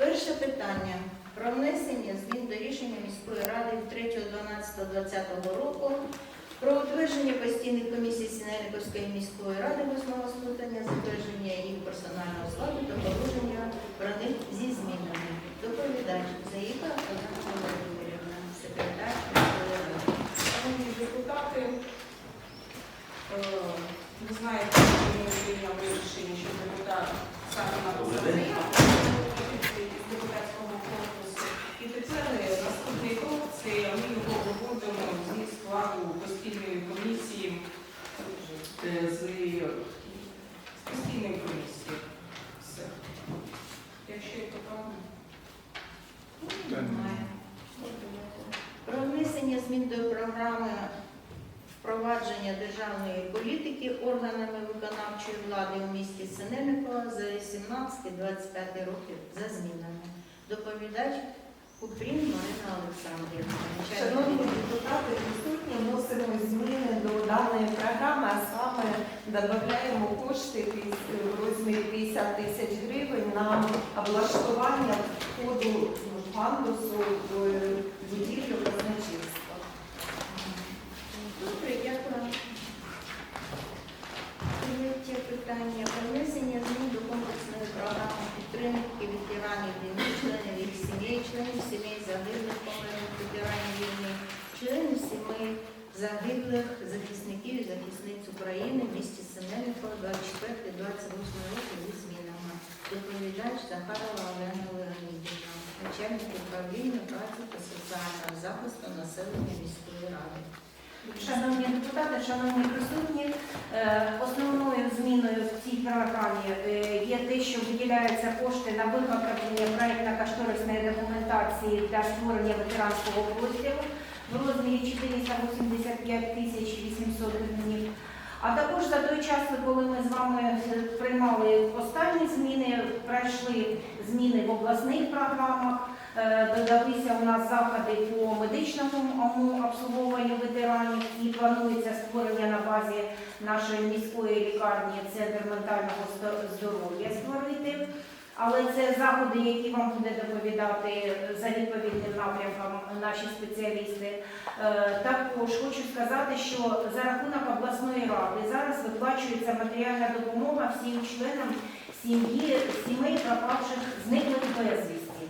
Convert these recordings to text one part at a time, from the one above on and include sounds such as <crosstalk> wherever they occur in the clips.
Перше питання про внесення змін до рішення міської ради 3.12.2020 року про утвердження постійних комісій Сінельниковської міської ради восьмого скликання, затвердження їх персонального складу та положення про них зі змінами. Доповідач Заїка Олена Володимирівна, секретар міської ради. Шановні депутати, е, ви знаєте, що ми прийняли рішення, що депутат саме написав заяву із депутатського корпусу. І тепер е, наступний крок це ми його виводимо зі складу постійної комісії е, з, з постійної комісії. Все. Якщо є питання. Немає. Про внесення змін до програми впровадження державної політики органами виконавчої влади у місті Синельникова за 18-25 років за змінами. Доповідач Купрін Марина Олександрівна. Шановні депутати, присутні вносимо зміни до даної програми, а саме додаємо кошти в розмірі 50 тисяч гривень на облаштування входу пандусу в будівлю казначейства. Добре, дякую. Третє питання. Про внесення змін до комплексної програми підтримки ветеранів війни, членів їх сімей, членів сімей загиблих померлих ветеранів війни, членів сімей загиблих захисників і захисниць України в місті Семенникова 24-28 року зі змінами. Доповідач Захарова Олена Леонідівна, начальник управління праці та соціального захисту населення міської ради. Шановні депутати, шановні присутні, е, основною зміною в цій програмі е, є те, що виділяються кошти на виготовлення проєктно-кошторисної документації для створення ветеранського простіру в розмірі 485 тисяч 800 гривень. А також за той час, коли ми з вами приймали останні зміни, пройшли зміни в обласних програмах. Е, Додалися у нас заходи по медичному обслуговуванню ветеранів і планується створення на базі нашої міської лікарні центр ментального здоров'я створити. Але це заходи, які вам буде доповідати за відповідним напрямком наші спеціалісти. Е, Також хочу сказати, що за рахунок обласної ради зараз виплачується матеріальна допомога всім членам сім'ї сімей пропавших зниклих безвісті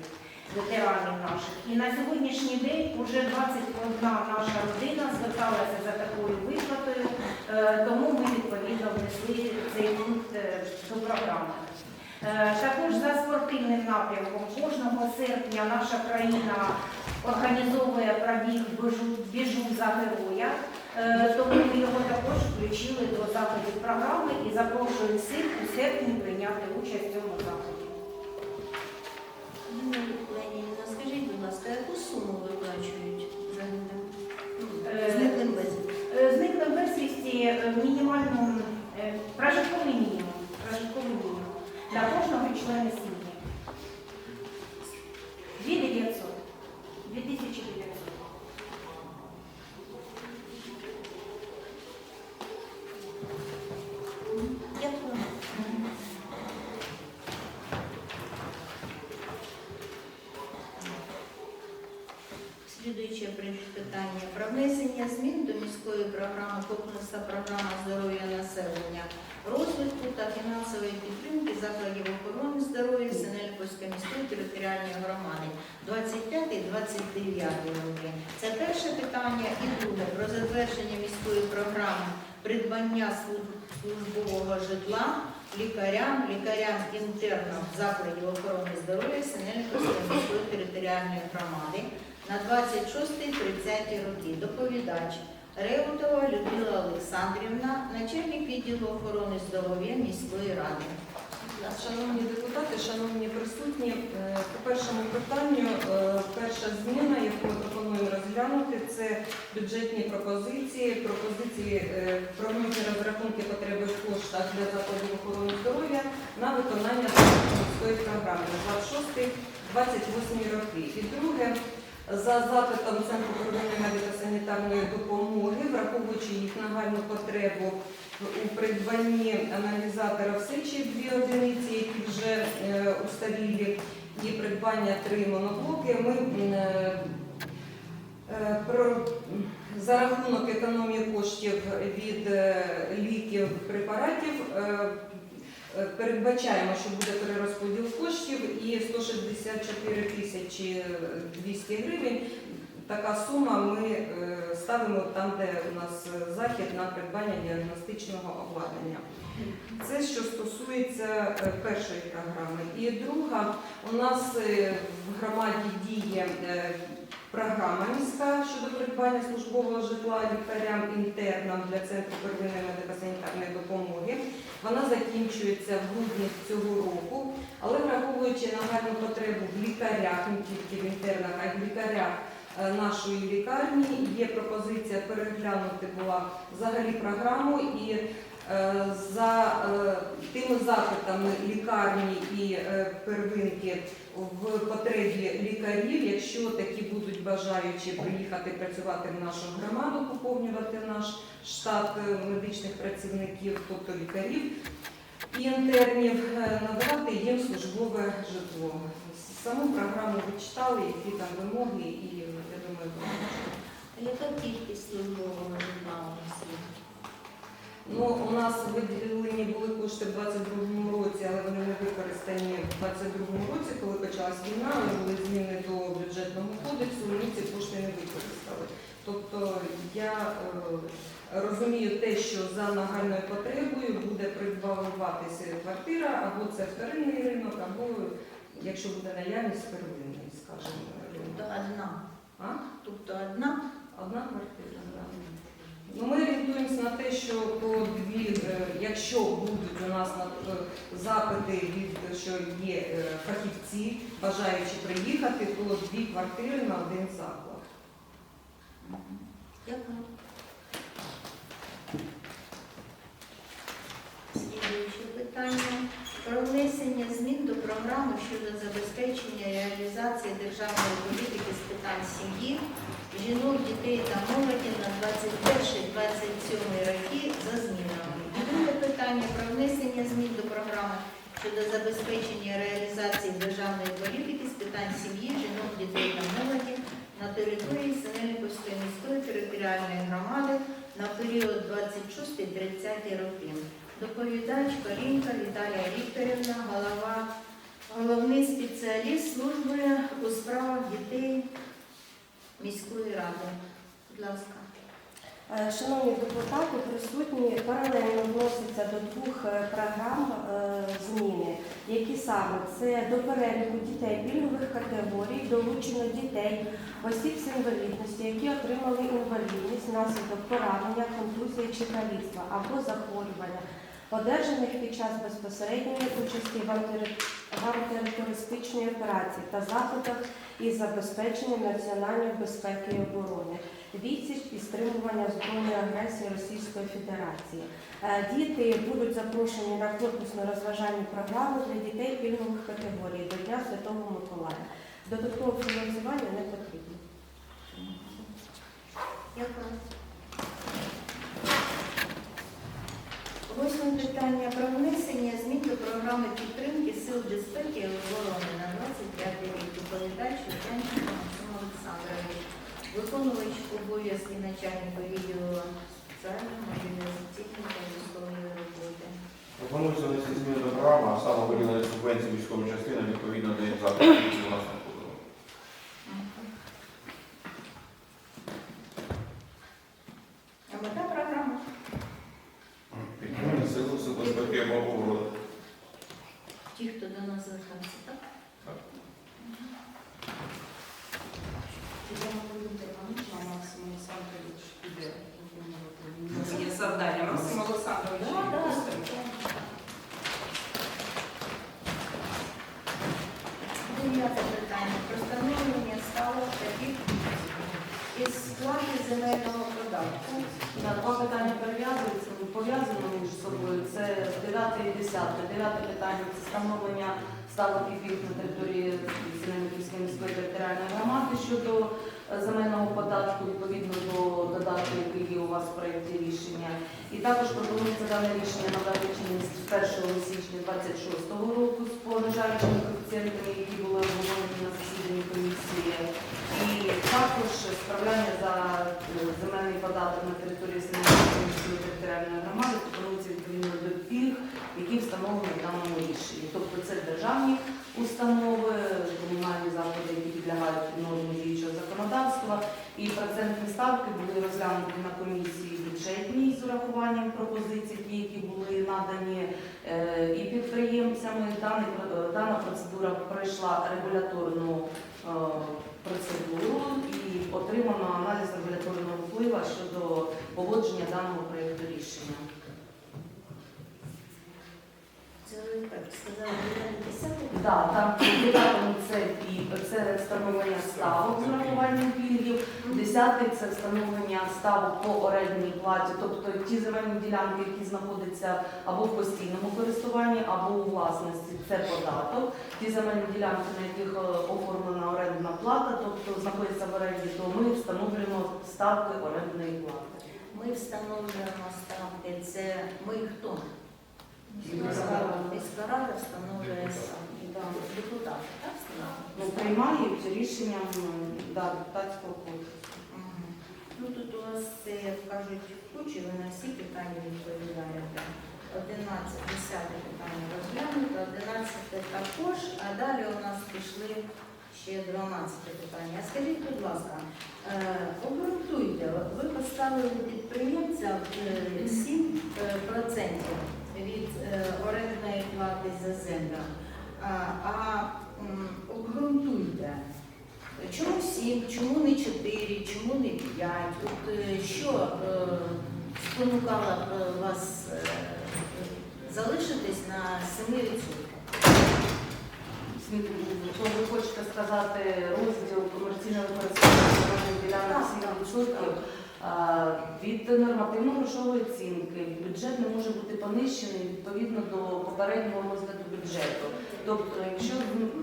ветеранів наших. І на сьогоднішній день вже 21 наша родина зверталася за такою виплатою, е, тому ми відповідно внесли цей пункт е, до програми. Е, Також за спортивним напрямком кожного серпня наша країна організовує пробіг «Біжу, біжу за героя, Е, тому ми його також включили до заходів програми і запрошуємо всіх у серпні прийняти участь в цьому заході. Скажіть, будь ласка, яку суму виплачують? Е, Зниклим безвісти? Е, Зниклим безвісті мінімальну прожитковий мінімум. Прожитковий мінімум для кожного члена сім'ї. 2900. 2900. Дякую. Слідуюче питання про внесення змін до міської програми комплексна програма здоров'я населення, розвитку та фінансової підтримки закладів охорони здоров'я Синельковської міської територіальної громади 25-29 роки. Це перше питання і друге про затвердження міської програми придбання службового житла лікарям, лікарям-інтернам закладів охорони здоров'я Синельковської міської територіальної громади на 26-30 роки. Доповідач Реутова Людмила Олександрівна, начальник відділу охорони здоров'я міської ради. Шановні депутати, шановні присутні, е, по першому питанню, е, перша зміна, яку ми пропонуємо розглянути, це бюджетні пропозиції, пропозиції е, про внесення розрахунки потреби в коштах для закладів охорони здоров'я на виконання міської програми на 26-28 роки. І друге, за запитом Центру первинної медико-санітарної допомоги, враховуючи їх нагальну потребу у придбанні аналізатора в сечі дві одиниці, які вже е, устарілі, і придбання три моноблоки. Ми е, е, про- за рахунок економії коштів від ліків препаратів передбачаємо, що буде перерозподіл коштів і 164 тисячі 200 гривень. Така сума ми е, ставимо там, де у нас е, захід на придбання діагностичного обладнання. Це що стосується е, першої програми. І друга, у нас е, в громаді діє е, програма міська щодо придбання службового житла лікарям-інтернам для центру первинної медико-санітарної допомоги. Вона закінчується в грудні цього року, але враховуючи нагальну потребу в лікарях, не тільки в інтернах, а й в лікарях е, нашої лікарні, є пропозиція переглянути була взагалі програму і е, за е, тими запитами лікарні і первинки в потребі лікарів, якщо такі будуть бажаючі приїхати працювати в нашу громаду, поповнювати наш штат е, медичних працівників, тобто лікарів і інтернів, е, надавати їм службове житло. Саму програму ви читали, які там вимоги, і я думаю, Яка кількість службового житла у нас є? Ну, у нас виділені були кошти в 22-му році, але вони не використані в 22-му році, коли почалась війна, але були зміни до бюджетного кодексу, ми ці кошти не використали. Тобто я е, розумію те, що за нагальною потребою буде придбаватися квартира, або це вторинний ринок, або якщо буде наявність первинний, скажімо, Тобто одна. А? Тобто одна. Одна квартира, так. Ну, ми орієнтуємося на те, що по дві, е, якщо будуть у нас е, запити від що є е, фахівці, бажаючи приїхати, то дві квартири на один заклад. Дякую. Слідуюче питання. Про внесення змін до програми щодо забезпечення реалізації державної політики з питань сім'ї, жінок, дітей та молоді на 21-27 роки за змінами. Друге питання про внесення змін до програми щодо забезпечення реалізації державної політики з питань сім'ї, жінок, дітей та молоді на території Синельниковської міської територіальної громади на період 26-30 роки. Доповідач Корінка Віталія Вікторівна, голова, головний спеціаліст служби у справах дітей міської ради. Будь ласка. Е, Шановні депутати, присутні паралельно вносяться до двох е, програм е, зміни, які саме це до переліку дітей пільгових категорій, долучено дітей, осіб з інвалідністю, які отримали інвалідність внаслідок поранення, контузії чи каліцтва або захворювання, одержаних під час безпосередньої участі в антитерористичній операції та заходах із забезпечення національної безпеки і оборони відсіч і стримування збройної агресії Російської Федерації. Е, Діти будуть запрошені на корпусну розважальну програму для дітей пільгових категорій до Дня Святого Миколая. Додаткового фінансування не потрібно. Дякую. Восьме питання про внесення програми підтримки сил безпеки і оборони на 25 рік. Доповідач Вітянченко Максим Олександрович, виконувач обов'язки начальника відділу соціальної мобілізаційної та військової роботи. Пропонується внести зміни до програми, а саме виділення субвенції військовим частини відповідно до закладів, які у нас надходили. А мета програми? Підтримання сил сил безпеки або оборони. Ті, хто до нас звертався, так? Так. Є завдання. Максим Олександрович. Да, да. Дев'яте питання. Про встановлення ставок таких із сплати земельного податку. На два питання перев'язуються, ми пов'язано між собою. Це 9 10. Дев'яте питання це встановлення ставок і на території Сінемиківської міської територіальної громади щодо е, земельного податку відповідно до додатку, який є у вас в проєкті рішення. І також пропонується дане рішення надати чинність з 1 січня 26 року з понижаючими коефіцієнтами, які були обговорені на засіданні комісії. І також справляння за е, земельний податок на території Сінемиківської міської територіальної громади пропонується відповідно до пільг, які встановлені в даному рішенні. Тобто це державні установи, комунальні заклади, які підлягають нормі діючого законодавства. І процентні ставки були розглянуті на комісії бюджетній з урахуванням пропозицій, які були надані е, і підприємцями. Дана процедура пройшла регуляторну е, процедуру і отримано аналіз регуляторного впливу щодо поводження даного проєкту рішення. Це ви так сказали, 10 Да, там в дев'ятому це і це встановлення ставок з урахуванням пільгів. Десятий це встановлення ставок по орендній платі, тобто ті земельні ділянки, які знаходяться або в постійному користуванні, або у власності, це податок. Ті земельні ділянки, на яких е, оформлена орендна плата, тобто знаходяться в оренді, то ми встановлюємо ставки орендної плати. Ми встановлюємо ставки. Це ми хто? Міська рада. Встановлює ставки. Депутати, так? Ну, приймають рішенням м, да, депутатського корпусу. Ну тут у вас це, як кажуть, кучі, ви на всі питання відповідаєте. 11, 10 питання розглянуто, 11 також, а далі у нас пішли ще 12 питання. Скажіть, будь ласка, е, обґрунтуйте, ви поставили підприємця е, 7% від е, орендної плати за землю. А, обґрунтуйте, Чому сім, чому не чотири, чому не п'ять? От е, що е, спонукало е, вас залишитись на 7%? Смітник, ви хочете сказати розділ комерційного земельних ділянок 7%? А, Від нормативно-грошової оцінки бюджет не може бути понищений відповідно до попереднього розгляду бюджету. Тобто, якщо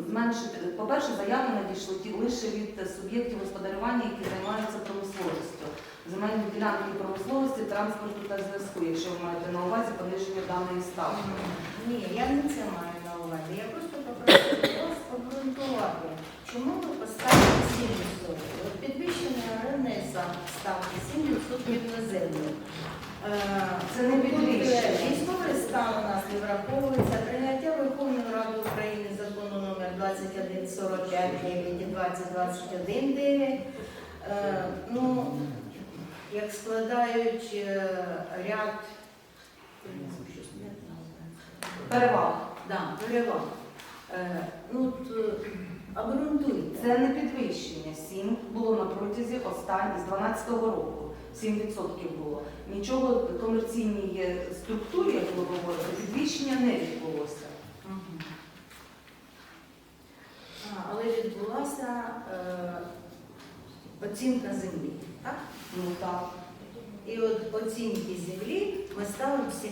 зменшити, по-перше, заяви надійшли лише від суб'єктів господарювання, які займаються промисловістю, земельні ділянки промисловості, транспорту та зв'язку, якщо ви маєте на увазі пониження даної ставки. Ні, я не це маю на увазі. Я просто попросила вас обґрунтувати, чому ви поставили 7%? От підвищення орендної ставки 7% на землю. Е, Це не підвищення. Військовий стан у нас не враховується. Прийняття Верховної Ради України закону номер 2145 9 і 2021 9. Е, Ну, як складають е, ряд. Переваг. Да, переваг. Е, ну, обґрунтуйте. Це не підвищення. 7 було на протязі останніх з 12-го року. 7% було. Нічого в комерційній структурі, як ви говорите, підвищення не відбулося. Мгм. А, але відбулася е, оцінка землі. Так? Ну так, І от оцінки землі ми ставимо 7%.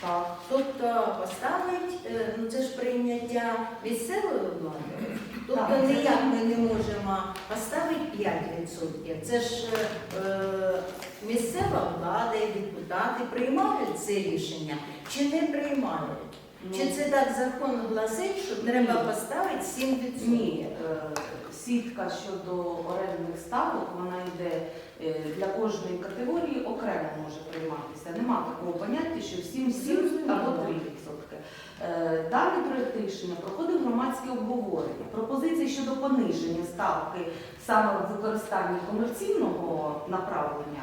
так. Тобто поставить, е, ну це ж прийняття місцевої влади. Тобто ніяк ми не можемо поставити 5%. Це ж е, місцева влада і депутати приймають це рішення чи не приймають? Ну, Чи це так закон гласить, що треба поставити 7%? Ні, е, сітка щодо орендних ставок, вона йде е, для кожної категорії окремо може прийматися. Нема такого поняття, що всім 7 або 3 відсотки. Е, Даний проєкт рішення проходив громадське обговорення. Пропозиції щодо пониження ставки саме в використанні комерційного направлення,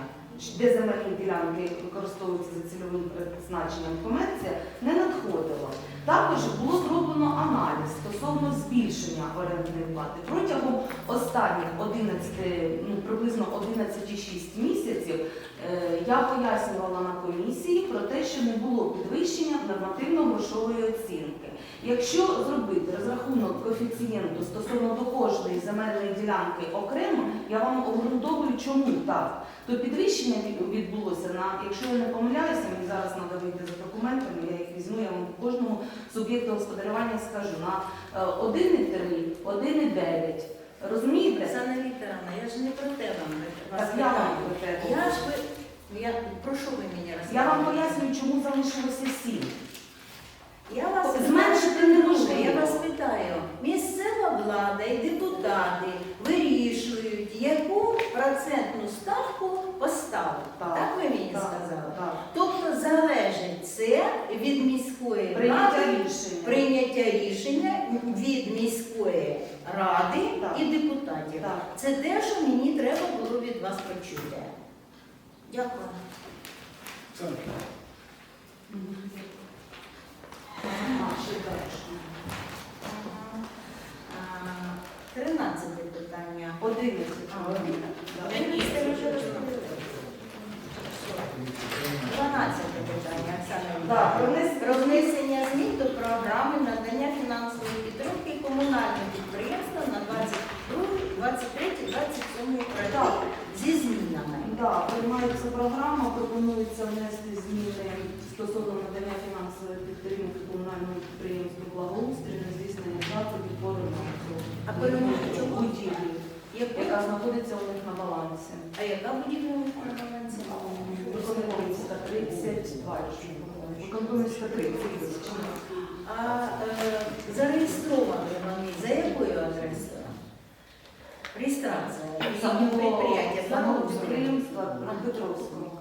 де земельні ділянки використовуються за цільовим призначенням комерція, не надходило. Також було зроблено аналіз стосовно збільшення орендної плати протягом останніх 11, ну приблизно 11,6 місяців. е, Я пояснювала на комісії про те, що не було підвищення нормативно-грошової оцінки. Якщо зробити розрахунок коефіцієнту стосовно до кожної земельної ділянки окремо, я вам обґрунтовую, чому так. То підвищення відбулося на, якщо я не помиляюся, мені зараз треба вийти за документами, я їх візьму, я вам кожному суб'єкту господарювання скажу на е, 1,3, 1,9. Розумієте? Оксана Вікторовна, я ж не про те вам Так я вам про те Я ж ви, я, про що ви мені Я вам пояснюю, чому залишилося 7. Я вас Зменшити не можна. Я вас питаю, місцева влада і депутати вирішують, яку процентну ставку поставити. Так. Так, ви мені Так, сказали? так. Тобто залежить це від міської Прийняття ради, рішення. прийняття рішення від міської ради Так. і депутатів. Так. Це те, що мені треба було від вас почути. Дякую. Далі. Тринадцяте питання. 11. А, Да. Міністр вже розповіли. 12 питання, Оксана Так, про внесення- змін до програми надання фінансової підтримки комунальним підприємствам на 22, 23, 27 роки зі змінами. Да, приймається програма, пропонується внести зміни стосовно надання фінансової підтримки комунальному підприємству благоустрій на здійснення заходів по ремонту А по чого? будівлі? Яка знаходиться у них на балансі. А яка будівля у них на балансі? Виконкомівська 32, якщо. Виконкомівська 30. А е, зареєстровані вони за якою адресою? Реєстрація їхнього підприємства Самого підприємства на Петровському.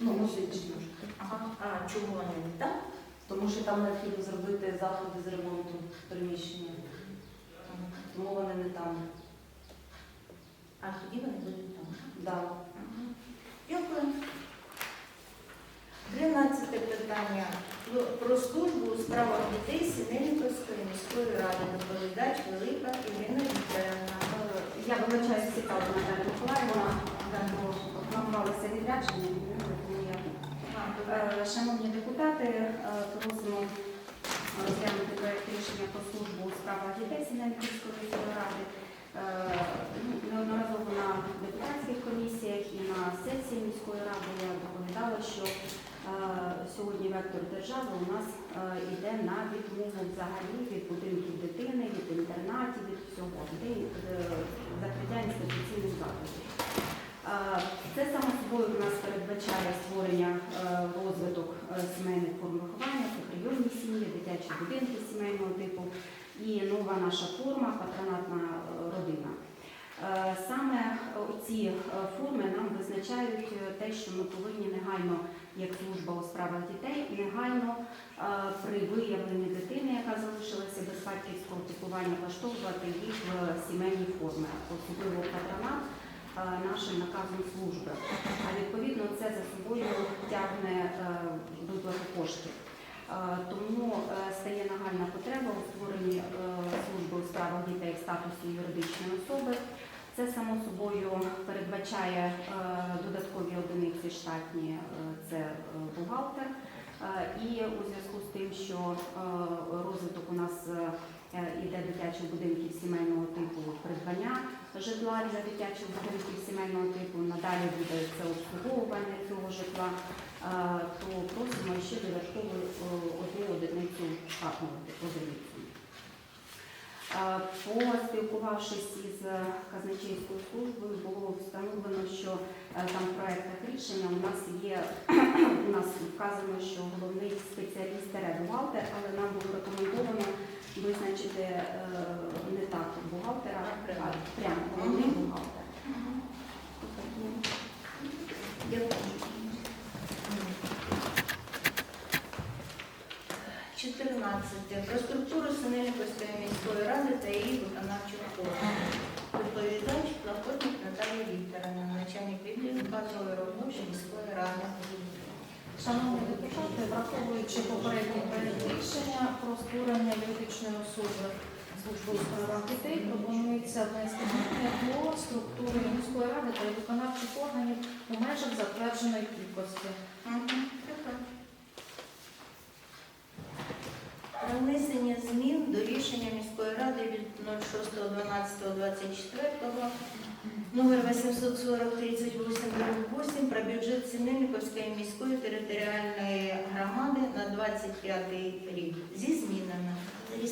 Ну, мусить. Ага. А чому вони не там? Тому що там необхідно зробити заходи з ремонту приміщення. Тому вони не там. А тоді вони будуть там. Да. Дякую. Тринадцяте питання Про- про службу у справах дітей Синельниковської міської ради. Доповідач Велика Ірина Вікторівна. Я вибачаюся цікаво, Наталя Миколаївна, бо планувалося відрядження, Е, Шановні депутати, е, просимо розглянути проект рішення про службу у справах дітей Сінянківської міської ради. Е, ну, Неодноразово на депутатських комісіях і на сесії міської ради я доповідала, що е, сьогодні вектор держави у нас йде на відмову взагалі від будинків дитини, від інтернатів, від всього, від е, закриття інституційних закладів. Це само собою у нас передбачає створення е, розвиток е, сімейних форм виховання, це прийомні сім'ї, дитячі будинки сімейного типу і нова наша форма патронатна е, родина. Саме ці форми нам визначають те, що ми повинні негайно, як служба у справах дітей, негайно при виявленні дитини, яка залишилася без батьківського піклування, влаштовувати їх в сімейні форми, особливо патронат нашим наказом служби. А відповідно це за собою тягне е, виплату коштів. Е, Тому е, стає нагальна потреба у створенні е, служби у справах дітей в статусі юридичної особи. Це само собою передбачає е, додаткові одиниці штатні, е, це е, бухгалтер. Е, І у зв'язку з тим, що е, розвиток у нас е, іде дитячих будинків сімейного типу придбання житла для дитячих будинків сімейного типу, надалі буде це обслуговування цього житла, то просимо ще додатково одну одиницю штатного. Е, Поспілкувавшись із казначейською службою, було встановлено, що е, там в проектах рішення у нас є <clears throat> у нас вказано, що головний спеціаліст бухгалтер, але нам було рекомендовано визначити е, не так бухгалтера, а прямо головний бухгалтер. 14. Про структуру Синельниковської міської ради та її виконавчих органів. Доповідач Плахотник Наталія Вікторовна, начальник відділу кадрової роботи міської ради. Шановні депутати, враховуючи попередній проект рішення про створення юридичної особи служби у справах пропонується внести зміни до структури міської ради та виконавчих органів у межах затвердженої кількості. Про внесення змін до рішення міської ради від 06.12.24 номер 840 38 8 бюджет Синельниковської міської територіальної громади на 25 рік зі змінами. Будь.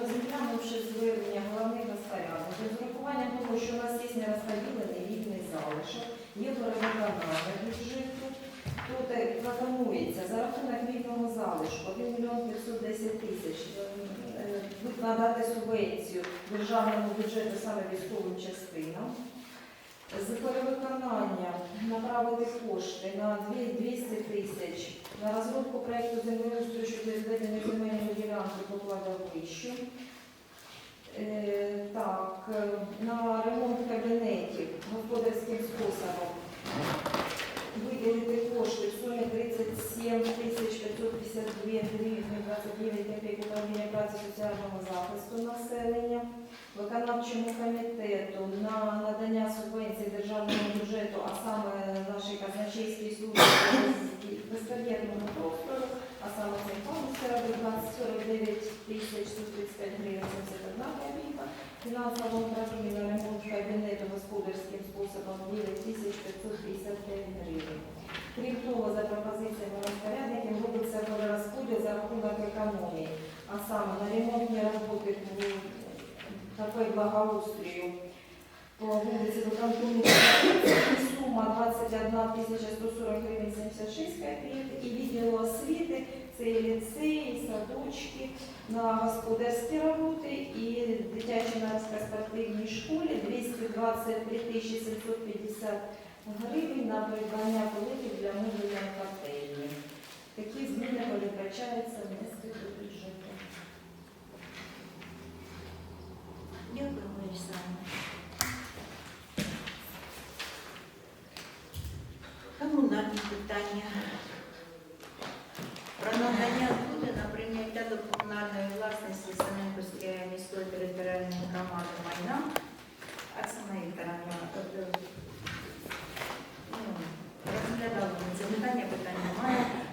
Розглянувши звернення головних розпорядників, з урахуванням того, що у нас є нерозподілений вільний залишок, є перевиконання бюджету, тут е, планується за рахунок вільного залишку 1 мільйон 510 тисяч е, надати субвенцію державному бюджету саме військовим частинам. З перевиконання направити кошти на 200 тисяч на розробку проєкту землеустрою щодо зведення земельної ділянки по кладовищу. Е, Так, на ремонт кабінетів господарським способом виділити кошти в сумі 37 тисяч 552 гривень 29 копійок управління праці соціального захисту населення виконавчому комітету на надання субвенції державному бюджету, а саме нашій казначейській службі безпредметному простору, а саме цей фонд серед 49 тисяч 135 гривень 71 копійка, фінансовому управлінні на ремонт кабінету господарським способом 9 тисяч 555 гривень. Крім того, за пропозиціями розпорядників робиться перерозподіл за рахунок економії, а саме на ремонтні роботи такої благоустрою по вулиці Докантуні сума 21 140 гривень 76 копійок і відділу освіти, це і ліцеї, садочки на господарські роботи і дитячій спортивній школі 223 750 гривень на придбання поликів для мовлення котельні. Такі зміни передбачаються внести до бюджету. Дякую, Борисовна. Комунальні питання. Про надання згоди на прийняття до комунальної власності Семенківської міської територіальної громади майна. а саме ну, розглядали це питання, питання.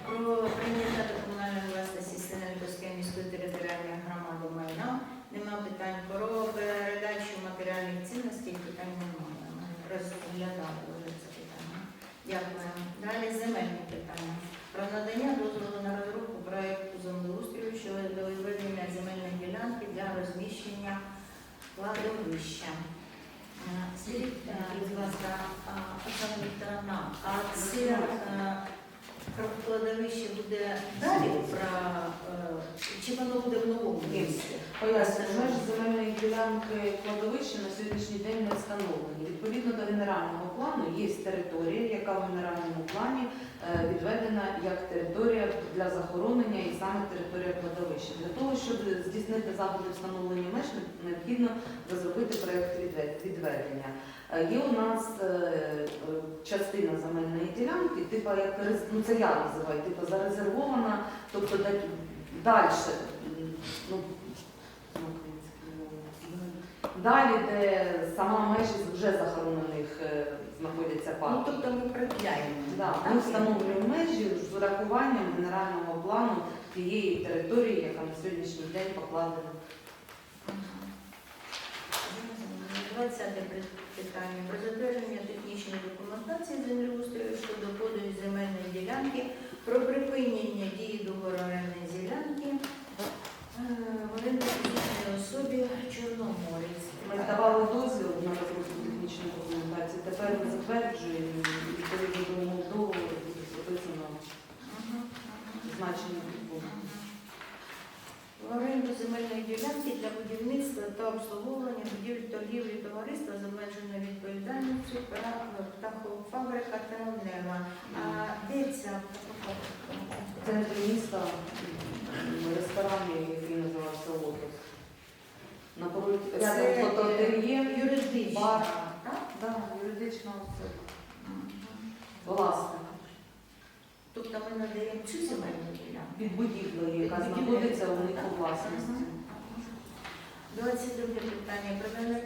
Про прийняття до комунальної власності Семенківської міської територіальної громади майна. Нема питань про передачу матеріальних цінностей, питань немає. Ми розглядали вже це питання. Дякую. Далі земельні питання. Про надання дозволу на розробку проекту землеустрою щодо виведення земельної ділянки для розміщення кладовища. Е, Скажіть, е, будь ласка, а, Оксана Вікторовна, а це е, про кладовище буде далі, про, е, чи воно буде в новому місці? Пояснюю, межі земельної ділянки кладовища на сьогоднішній день не встановлені. Відповідно до генерального плану є територія, яка в генеральному плані е, відведена як територія для захоронення і саме територія кладовища. Для того, щоб здійснити заходи встановлення меж, необхідно розробити проєкт відведення. Е, Є у нас е, частина земельної ділянки, типу як ну це я називаю, типу зарезервована, тобто далі. Ну. Далі, де сама межі вже захоронених е, знаходяться Ну, тобто ми продляємо. Да, ми встановлюємо межі з урахуванням генерального плану тієї території, яка на сьогоднішній день покладена. 20 питання про затвердження технічної документації землеустрою щодо подаю земельної ділянки, про припинення дії договору орендної ділянки е, в оренду фізичній особі Чорноморець. Ми давали дозвіл на розробку технічної документації, тепер ми затверджуємо і відповідно до умов договору буде записано значення пункту. В оренду земельної ділянки для будівництва та обслуговування будівель торгівлі товариства з обмеженою відповідальністю та птахофабрика А де ця птахофабрика? В центрі міста ресторан, який називався Лотос. Напроти Це, е, фотоательє, Юридична, бар. так? да, юридична особа. Власне, Тобто ми надаємо цю земельну ділянку. Під будівлею, яка знаходиться у них у власності. Мгм. 22 питання. Про надання